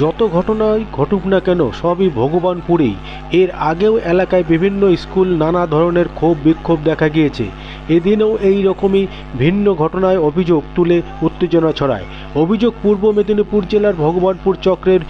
যত ঘটনাই ঘটুক না কেন, সবই ভগবানপুরেই। এর আগেও এলাকায় বিভিন্ন স্কুল নানা ধরনের ক্ষোভ বিক্ষোভ দেখা গিয়েছে। এদিনেও এই রকমই ভিন্ন ঘটনায় অভিযোগ তুলে উত্তেজনা ছড়ায়। অভিযোগ পূর্ব মেদিনীপুর জেলার ভগবানপুর চক্রের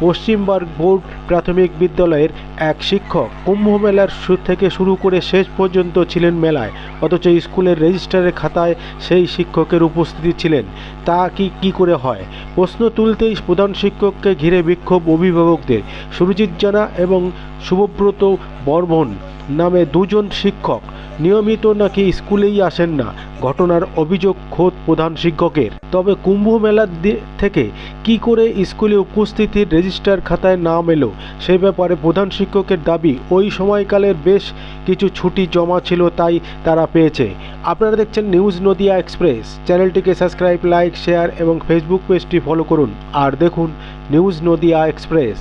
পশ্চিমবঙ্গ বোর্ড প্রাথমিক বিদ্যালয়ের এক শিক্ষক। কুম্ভ মেলার থেকে শুরু করে শেষ পর্যন্ত ছিলেন মেলায়, অথচ স্কুলের রেজিস্টারের খাতায় সেই শিক্ষকের উপস্থিতি ছিলেন। তা কি কি করে হয়? প্রশ্ন তুলতেই প্রধান শিক্ষককে ঘিরে বিক্ষোভ অভিভাবকদের। সুরজিৎ জানা এবং শুভব্রত বর্মন নামে দুজন শিক্ষক। নিয়মিত নাকি স্কুলেই আসেন না? ঘটনার অভিযোগ খোদ প্রধান শিক্ষকের। তবে কুম্ভ মেলার থেকে কি করে স্কুলে উপস্থিতির রেজিস্টার খাতায় নাম এলো, সে ব্যাপারে প্রধান শিক্ষকের দাবি, ওই সময়কালের বেশ কিছু ছুটি জমা ছিল তাই তারা পেয়েছে। আপনারা দেখছেন নিউজ নদিয়া এক্সপ্রেস। চ্যানেলটিকে সাবস্ক্রাইব, লাইক, শেয়ার এবং ফেসবুক পেজটি ফলো করুন। আর দেখুন নিউজ নদিয়া এক্সপ্রেস।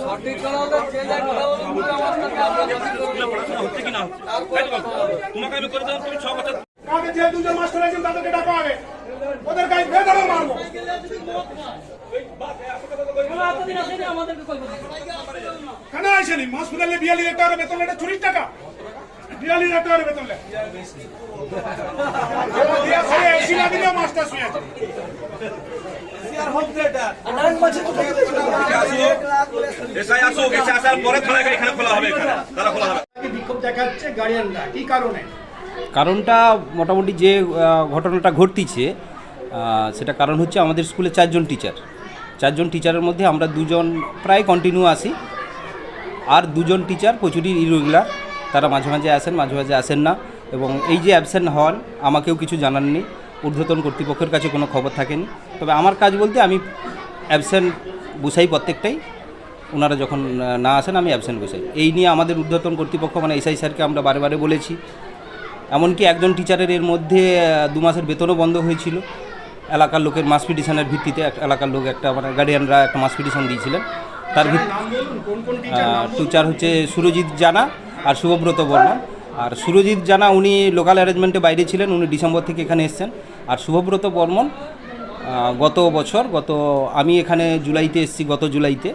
সঠিক করা হলে যে যা করা হলে আমার সাথে আমরা সঠিক করব। পড়াশোনা হচ্ছে কি না হচ্ছে তাই তো বলছো। তোমাকে আমি করে দিলাম তুমি ছ বছর কাকে যে দুজন মাস্টার আছেন তাদেরকে ডাকো আগে। ওদের গায়ে বেদনা মারবো। কোনো আসেনি? আসেনি হসপিটালে বিয়াল্লিশ হাজার বেতন এটা চুরির টাকা। বিয়াল্লিশ হাজার টাকার বেতন এসি না মাস্টার শুয়ে আছে। এসআই আসুক এসে আসার পরে থানায় এখানে খোলা হবে এখানে। তারা খোলা হবে। বিক্ষোভ দেখাচ্ছে গার্ডিয়ানরা কি কারণে? কারণটা মোটামুটি যে ঘটনাটা ঘটতিছে সেটা কারণ হচ্ছে আমাদের স্কুলে চারজন টিচার চারজন টিচারের মধ্যে আমরা দুজন প্রায় কন্টিনিউ আসি। আর দুজন টিচার প্রচুরই ইরেগুলার তারা মাঝে মাঝে আসেন মাঝে মাঝে আসেন না। এবং এই যে অ্যাবসেন্ট হন আমাকেও কিছু জানাননি। ঊর্ধ্বতন কর্তৃপক্ষের কাছে কোনো খবর থাকেনি। তবে আমার কাজ বলতে আমি অ্যাবসেন্ট বসাই প্রত্যেকটাই। ওনারা যখন না আসেন আমি অ্যাবসেন্ট বসাই। এই নিয়ে আমাদের ঊর্ধ্বতন কর্তৃপক্ষ মানে এসআই স্যারকে আমরা বারে বারে বলেছি। এমনকি একজন টিচারের এর মধ্যে দু মাসের বেতনও বন্ধ হয়েছিল। এলাকার লোকের মাস পিটিশনের ভিত্তিতে এক- এলাকার লোক একটা মানে গার্ডিয়ানরা একটা মাস পিটিশন দিয়েছিলেন। তার ভিত্তি টিচার হচ্ছে সুরজিৎ জানা। আর শুভব্রত বর্মন। আর সুরজিৎ জানা, উনি লোকাল অ্যারেঞ্জমেন্টে বাইরে ছিলেন, উনি ডিসেম্বর থেকে এখানে এসেছেন। আর শুভব্রত বর্মন গত বছর, গত, আমি এখানে জুলাইতে এসেছি, গত জুলাইতে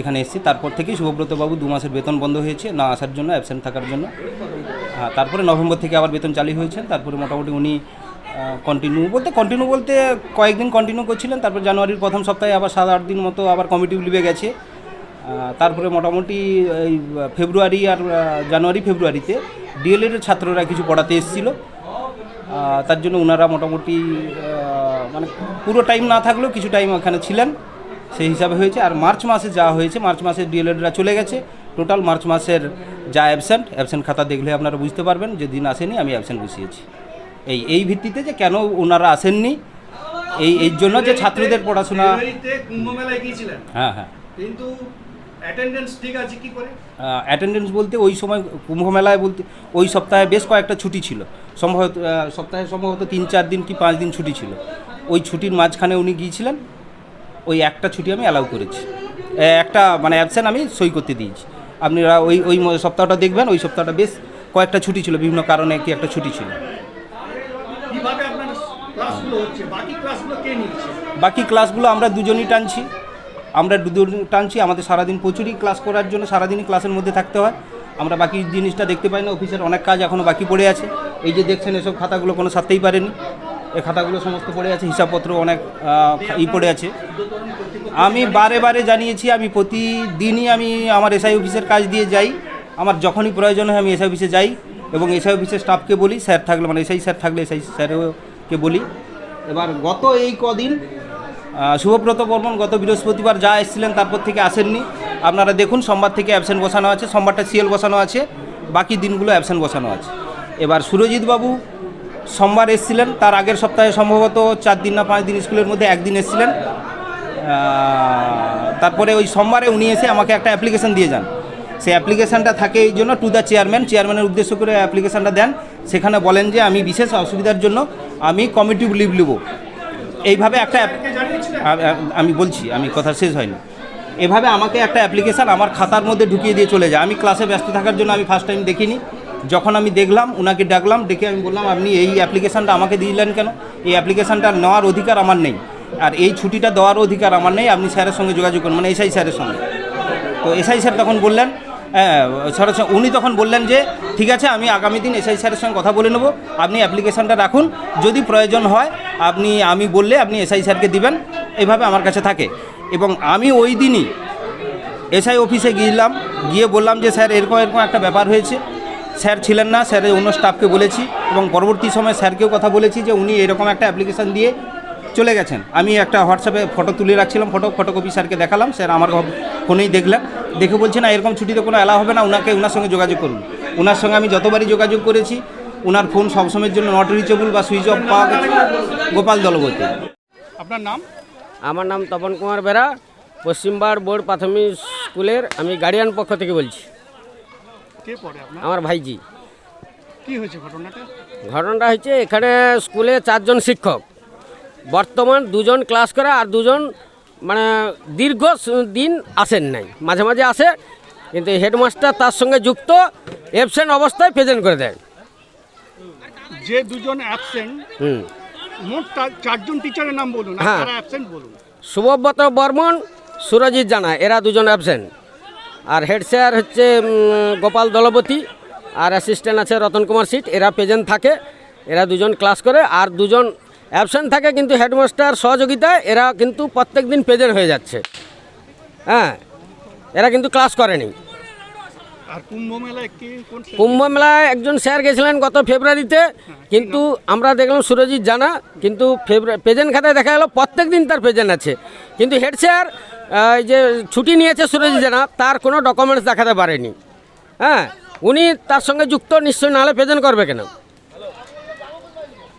এখানে এসেছি। তারপর থেকেই শুভব্রতবাবু দু মাসের বেতন বন্ধ হয়েছে, না আসার জন্য অ্যাবসেন্ট থাকার জন্য। হ্যাঁ তারপরে নভেম্বর থেকে আবার বেতন চালু হয়েছেন তারপরে মোটামুটি উনি কন্টিনিউ বলতে কন্টিনিউ বলতে কয়েকদিন কন্টিনিউ করছিলেন। তারপর জানুয়ারির প্রথম সপ্তাহে আবার সাত আট দিন মতো আবার কমিটি লিভে গেছে। তারপরে মোটামুটি এই ফেব্রুয়ারি আর জানুয়ারি ফেব্রুয়ারিতে ডিএলএডের ছাত্ররা কিছু পড়াতে এসেছিল। তার জন্য ওনারা মোটামুটি মানে পুরো টাইম না থাকলেও কিছু টাইম ওখানে ছিলেন। সেই হিসাবে হয়েছে। আর মার্চ মাসে যা হয়েছে মার্চ মাসে ডিএলএডরা চলে গেছে। টোটাল মার্চ মাসের যা অ্যাবসেন্ট অ্যাবসেন্ট খাতা দেখলে আপনারা বুঝতে পারবেন যে দিন আসেনি আমি অ্যাবসেন্ট বসিয়েছি। এই এই ভিত্তিতে যে কেন ওনারা আসেননি এই এই জন্য যে ছাত্রদের পড়াশোনা হ্যাঁ হ্যাঁ। কিন্তু অ্যাটেন্ডেন্স ঠিক আছে কি করে? অ্যাটেন্ডেন্স বলতে ওই সময় কুম্ভ মেলায় বলতে ওই সপ্তাহে বেশ কয়েকটা ছুটি ছিল। সম্ভবত সপ্তাহে সম্ভবত তিন চার দিন কি পাঁচ দিন ছুটি ছিল। ওই ছুটির মাঝখানে উনি গিয়েছিলেন ওই একটা ছুটি আমি অ্যালাউ করেছি। একটা মানে অ্যাবসেন্ট আমি সই করতে দিয়েছি। আপনারা ওই ওই সপ্তাহটা দেখবেন ওই সপ্তাহটা বেশ কয়েকটা ছুটি ছিল বিভিন্ন কারণে কি একটা ছুটি ছিল। বাকি ক্লাসগুলো আমরা দুজনই টানছি। আমরা দুজন টানছি, আমাদের সারাদিন প্রচুরই ক্লাস করার জন্য সারাদিনই ক্লাসের মধ্যে থাকতে হয়। আমরা বাকি জিনিসটা দেখতে পাই না, অফিসের অনেক কাজ এখনও বাকি পড়ে আছে। এই যে দেখছেন এসব খাতাগুলো কোনো সারতেই পারেনি। এই খাতাগুলো সমস্ত পড়ে আছে, হিসাবপত্র অনেক ই পড়ে আছে। আমি বারে বারে জানিয়েছি, আমি প্রতিদিনই আমি আমার এসআই অফিসের কাজ দিয়ে যাই। আমার যখনই প্রয়োজন হয় আমি এসআই অফিসে যাই এবং এসআই অফিসের স্টাফকে বলি, স্যার থাকলে মানে এসআই স্যার থাকলে এসআই স্যারকে বলি। এবার গত এই কদিন শুভব্রত বর্মন গত বৃহস্পতিবার যা এসেছিলেন তারপর থেকে আসেননি। আপনারা দেখুন, সোমবার থেকে অ্যাবসেন্ট বসানো আছে, সোমবারটা সিএল বসানো আছে, বাকি দিনগুলো অ্যাবসেন্ট বসানো আছে। এবার সুরজিৎ বাবু সোমবার এসেছিলেন, তার আগের সপ্তাহে সম্ভবত চার দিন না পাঁচ দিন স্কুলের মধ্যে একদিন এসেছিলেন। তারপরে ওই সোমবারে উনি এসে আমাকে একটা অ্যাপ্লিকেশন দিয়ে যান। সেই অ্যাপ্লিকেশানটা থাকে এই জন্য টু দ্য চেয়ারম্যান চেয়ারম্যানের উদ্দেশ্য করে অ্যাপ্লিকেশানটা দেন। সেখানে বলেন যে, আমি বিশেষ অসুবিধার জন্য আমি কমিটি লিভ নেব। এইভাবে একটা আমি বলছি, আমি কথা শেষ হয়নি। এভাবে আমাকে একটা অ্যাপ্লিকেশান আমার খাতার মধ্যে ঢুকিয়ে দিয়ে চলে যায়। আমি ক্লাসে ব্যস্ত থাকার জন্য আমি ফার্স্ট টাইম দেখিনি। যখন আমি দেখলাম ওনাকে ডাকলাম, ডেকে আমি বললাম, আপনি এই অ্যাপ্লিকেশানটা আমাকে দিলেন কেন? এই অ্যাপ্লিকেশানটা নেওয়ার অধিকার আমার নেই। আর এই ছুটিটা দেওয়ার অধিকার আমার নেই। আপনি স্যারের সঙ্গে যোগাযোগ করুন। মানে এসআই স্যারের সঙ্গে। তো এসআই স্যার তখন বললেন সরাসরি উনি তখন বললেন যে, ঠিক আছে, আমি আগামী দিন এসআই স্যারের সঙ্গে কথা বলে নেব। আপনি অ্যাপ্লিকেশানটা রাখুন। যদি প্রয়োজন হয় আপনি, আমি বললে আপনি এসআই স্যারকে দিবেন এইভাবে আমার কাছে থাকে। এবং আমি ওই দিনই এসআই অফিসে গিয়েলাম, গিয়ে বললাম যে, স্যার, এরকম এরকম একটা ব্যাপার হয়েছে। স্যার ছিলেন না, স্যারের অন্য স্টাফকে বলেছি এবং পরবর্তী সময় স্যারকেও কথা বলেছি যে, উনি এরকম একটা অ্যাপ্লিকেশান দিয়ে চলে গেছেন। আমি একটা হোয়াটসঅ্যাপে ফটো তুলে রাখছিলাম ফটো ফটোকপি স্যারকে দেখালাম। স্যার আমার ফোনেই দেখলেন। দেখে বলছে, না, এরকম ছুটিতে কোনো অ্যালাউ হবে না। ওনাকে ওনার সঙ্গে যোগাযোগ করুন। ওনার সঙ্গে আমি যতবারই যোগাযোগ করেছি ওনার ফোন সবসময়ের জন্য নট রিচেবল বা সুইচ অফ পাওয়া গেছে। গোপাল দলবতী। আপনার নাম? আমার নাম তপন কুমার বেরা পশ্চিমবার বোর্ড প্রাথমিক স্কুলের আমি গার্ডিয়ান পক্ষ থেকে বলছি। কে পড়ে আপনার? আমার ভাইজি। কি হয়েছে ঘটনাটা? ঘটনাটা হচ্ছে এখানে স্কুলে চারজন শিক্ষক। বর্তমান দুজন ক্লাস করে আর দুজন মানে দীর্ঘ দিন আসেন নাই। মাঝে মাঝে আসে কিন্তু হেডমাস্টার তার সঙ্গে যুক্ত অ্যাবসেন্ট অবস্থায় প্রেজেন্ট করে দেয়। যে দুজন অ্যাবসেন্ট মোট চারজন টিচারের নাম বলুন হ্যাঁ। অ্যাবসেন্ট বলুন। শুভব্রত বর্মন সুরজিৎ জানা এরা দুজন অ্যাবসেন্ট আর হেড স্যার হচ্ছে গোপাল দলপতি আর অ্যাসিস্ট্যান্ট আছে রতন কুমার সিট এরা প্রেজেন্ট থাকে এরা দুজন ক্লাস করে আর দুজন অ্যাবসেন্ট থাকে কিন্তু হেডমাস্টার সহযোগিতায় এরা কিন্তু প্রত্যেক দিন প্রেজেন্ট হয়ে যাচ্ছে। হ্যাঁ এরা কিন্তু ক্লাস করেনি। আর কুম্ভ মেলায়? কুম্ভ একজন স্যার গেছিলেন গত ফেব্রুয়ারিতে কিন্তু আমরা দেখলাম সুরজিৎ জানা কিন্তু ফেব্রুয়ারি প্রেজেন্ট খাতায় দেখা গেল প্রত্যেক দিন তার প্রেজেন্ট আছে। কিন্তু হেড স্যার যে ছুটি নিয়েছে সুরজিৎ জানা তার কোনো ডকুমেন্টস দেখাতে পারেনি। হ্যাঁ উনি তার সঙ্গে যুক্ত নিশ্চয়ই নাহলে প্রেজেন্ট করবে কেন?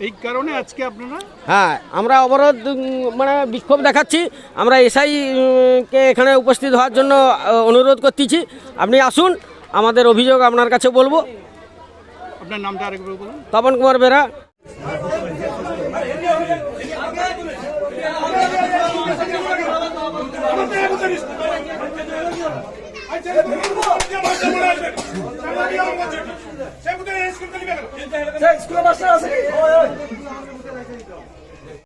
এই কারণে আজকে আপনারা? হ্যাঁ আমরা অবরোধ মানে বিক্ষোভ দেখাচ্ছি। আমরা এসআই কে এখানে উপস্থিত হওয়ার জন্য অনুরোধ করতেছি। আপনি আসুন আমাদের অভিযোগ আপনার কাছে বলব। আপনার নামটা আরেকবার বলুন। তপন কুমার বেরা।